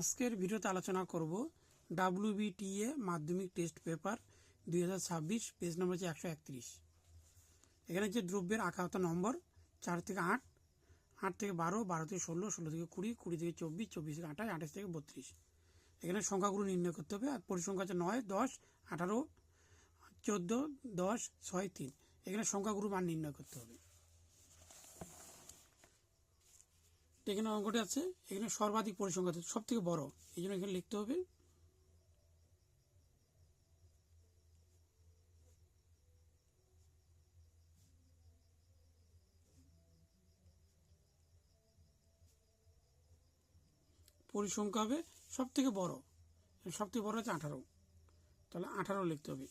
আজকের ভিডিওতে আলোচনা করব ডাব্লিউবিটিএ মাধ্যমিক টেস্ট পেপার দুই হাজার ছাব্বিশ, পেজ নম্বর হচ্ছে একশো একত্রিশ। এখানে যে দ্রব্যের আঁকাহত নম্বর, চার থেকে আট আট থেকে বারো বারো থেকে ষোলো ষোলো থেকে কুড়ি কুড়ি থেকে চব্বিশ চব্বিশ থেকে আঠাশ আঠাশ থেকে বত্রিশ। এখানে সংখ্যাগুলো নির্ণয় করতে হবে, আর পরিসংখ্যা হচ্ছে নয়, দশ, আঠারো, চোদ্দ, দশ, ছয়, তিন। এখানে সংখ্যাগুলো মান নির্ণয় করতে হবে। এখানে অঙ্কটি আছে, এখানে সর্বাধিক পরিসংখ্যা আছে সব থেকে বড়, এই জন্য এখানে লিখতে হবে। পরিসংখ্যা হবে সব থেকে বড় সব থেকে বড় হচ্ছে আঠারো। তাহলে আঠারো লিখতে হবে।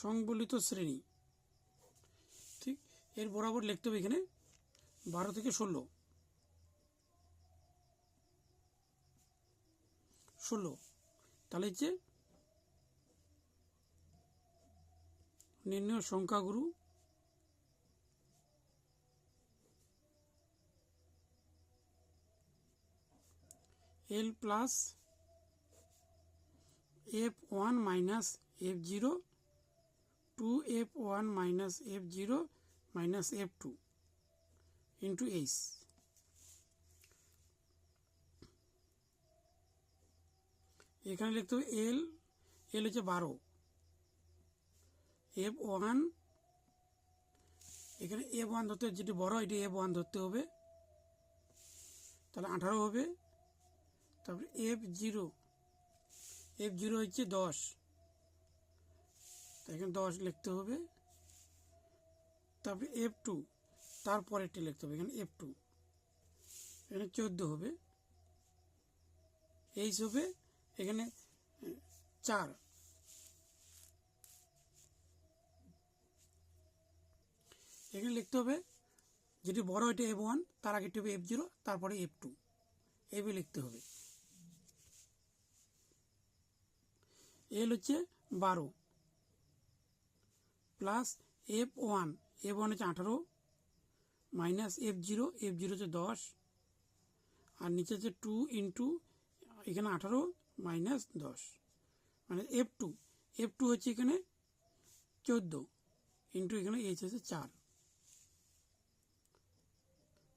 সংবলিত শ্রেণি এর বরাবর লিখতে হবে এখানে বারো থেকে ষোলো। ষোলো। তাহলে হচ্ছে নির্ণয় সংখ্যাগুরু L plus F one minus F zero, two F one minus F zero minus F two into H এখানে লিখতে হবে এল এল হচ্ছে বারো। এফ ওয়ান এখানে এফ ওয়ান ধরতে যেটি বড়, এটি এফ ওয়ান ধরতে হবে। তাহলে আঠারো হবে। তারপরে এফ জিরো এফ জিরো হচ্ছে দশ। এখানে দশ লিখতে হবে। তারপরে এফ টু তারপরেরটি লিখতে হবে, এখানে এফ টু এখানে চোদ্দ হবে এইচ হবে, এখানে, চার। এখানে লিখতে হবে, যেটি বড় এটা এফ ওয়ান তার আগেরটি হবে এফ জিরো তারপরে এফ টু এভে লিখতে হবে। এল হচ্ছে বারো। Plus F one F one হচ্ছে আঠারো minus F zero F zero হচ্ছে দশ, আর নিচে হচ্ছে টু ইন্টু এখানে আঠারো মাইনাস দশ মানে এফ টু এফ টু হচ্ছে এখানে চোদ্দ ইন্টু এখানে এইচ হচ্ছে চার।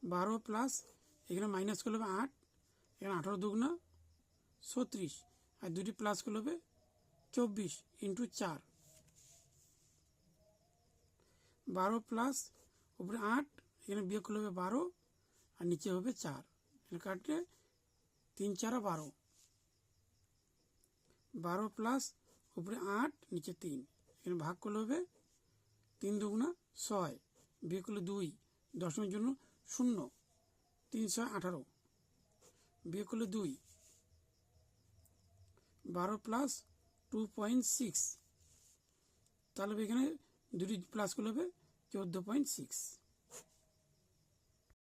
বারো প্লাস এখানে মাইনাস করলে হবে আট, এখানে আঠারো দুগুণা ছত্রিশ, আর দুটি প্লাস করলে হবে চব্বিশ ইন্টু চার। বারো প্লাস উপরে আট, এখানে বিয়োগ করলে হবে বারো, আর নিচে হবে চার। এখানে কাটলে তিন, চারা বারো। বারো প্লাস উপরে আট, নিচে তিন। এখানে ভাগ করলে হবে তিন দুগুণা ছয়। বিয়োগ করলে দুই দশমের জন্য শূন্য, তিন ছয় আঠারো। বিয়োগ করলে দুই। বারো প্লাস টু পয়েন্ট সিক্স তাহলে এখানে দুটি প্লাস করলে হবে চোদ্দ পয়েন্ট সিক্স